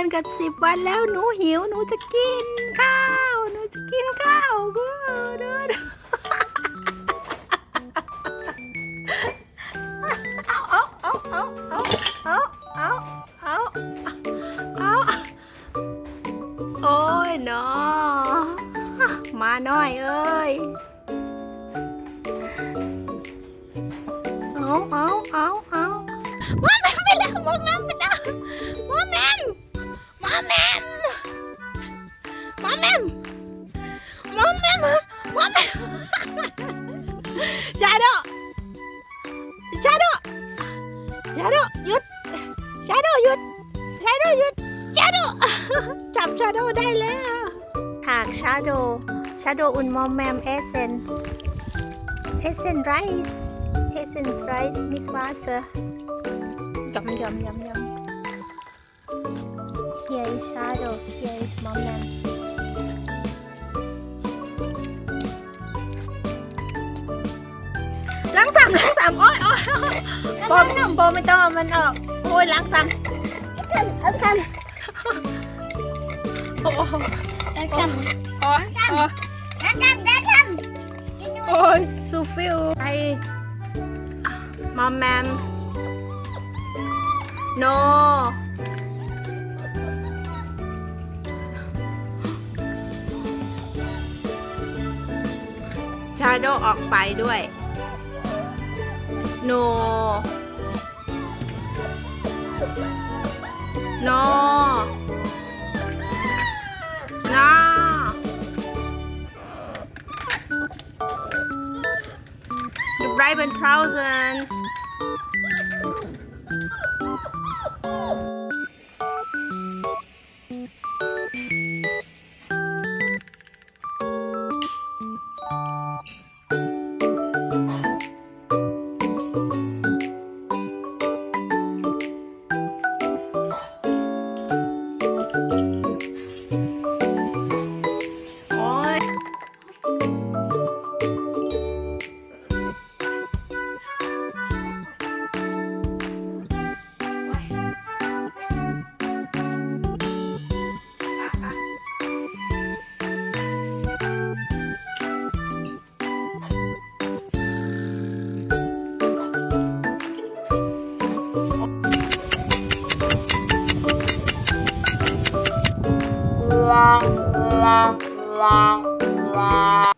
กันกับสิบวันแล้วหนูหิวหนูจะกินข้าวหนูจะกินข้าวกูเดินเอาเอาเอาเอาเอาเอาเอาเอาเอาโอ้ยเนาะมาหน่อยเอ้ยเอาเอาเอาเอามาแม่ไปแล้วมาแม่ไมาแม่ มแม่มาแม่มาแม่มาแม่ชาโดชาโดชาโดหยุดชาโดหยุดชาโดหยุดชาโดจับชาโดได้แล้วถากชาโดชาโดอุ่นมอมแมมเอเซนเอเซนไรซ์เอเซนไรซ์มิสวาเซอร์ยำยำยำยำ is shadow. Here is mom and lắng sầm lắng sầm ôi ôi ôi bom bom mới to mình ờ ôi lắng sầm cầm ấm cầm ôi ôi cầm ôi đã cầm đã cầm ôi Sophie I mom ma'am no ชาร์โดออกไปด้วย no no no จุดไรเป็นทราวเซน ลาลาลา